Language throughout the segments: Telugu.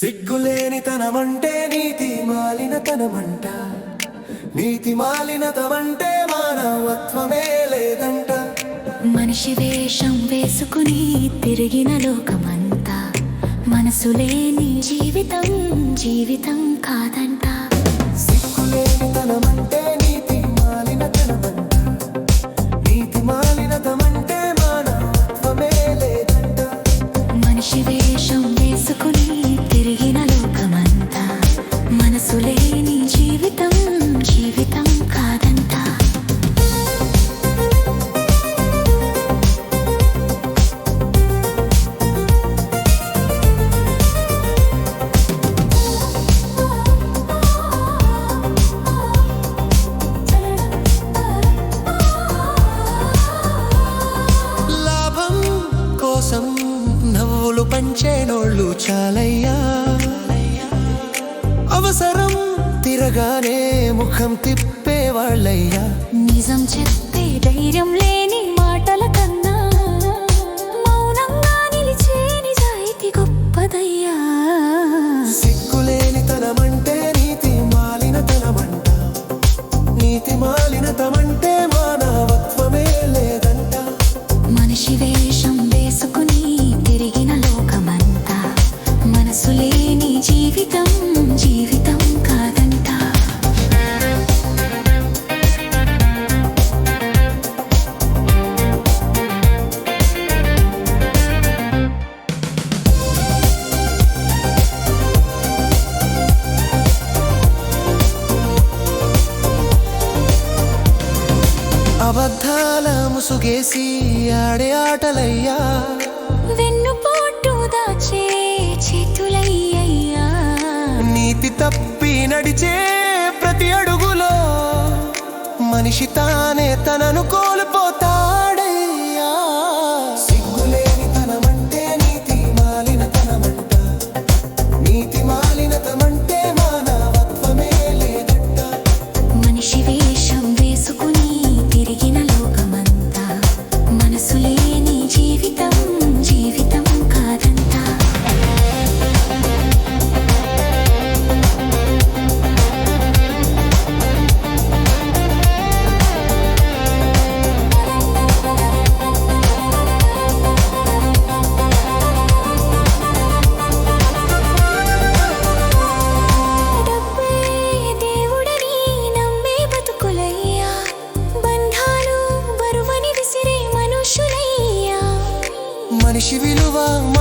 సిగ్గులేని తనమంటే నీతి మాలిన తనమంట నీతి మాలిన తమంటే మానవత్వమే లేదంట. మనిషి వేషం వేసుకుని తిరిగిన లోకమంతా మనసు లేని జీవితం జీవితం కాదంట. సిగ్గులేని తనమంటే మనసు జీవితం జీవితం కాదంట. లాభం కోసం నవ్వులు పంచేనోళ్ళు చాలయ్యా. అవసరం తిరగానే ముఖం తిప్పేవాళ్ళయ్యా నిజం చెప్పే ధైర్యం లేని మాటల కన్నా మౌనంగా నిలిచే నిజాయితీ గొప్పదయ్యా. సిగ్గులేని తనమంటే నీతి మాలిన తనమంట నీతి మాలిన తమంటే మానవత్వమే లేదంట. మనిషి వేషం వేసుకుని తిరిగిన లోకమంతా మనసు లేని జీవితం అబద్ధాల ముసుగేసి ఆడే ఆటలయ్యా. వెన్నుపోటు దాచే చేతులయ్యయ్యా. నీతి తప్పి నడిచే ప్రతి అడుగులో మనిషి తానే తనను కోల్పోతాడయ్యా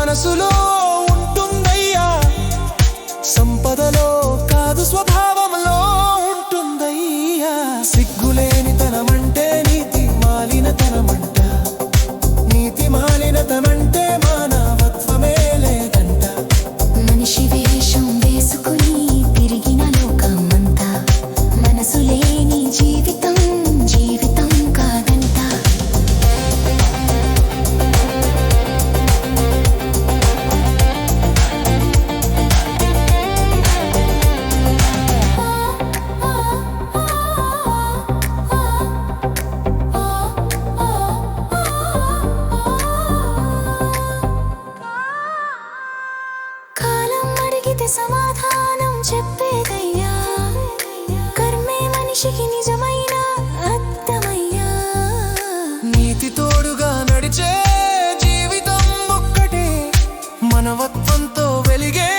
మనసులో ప్రకృతి సమాధానం చెప్పేదయ్యా. కర్మే మనిషికి నిజమైన అర్థమయ్యా. నీతి తోడుగా నడిచే జీవితం ఒక్కటే మనవత్వంతో వెలిగే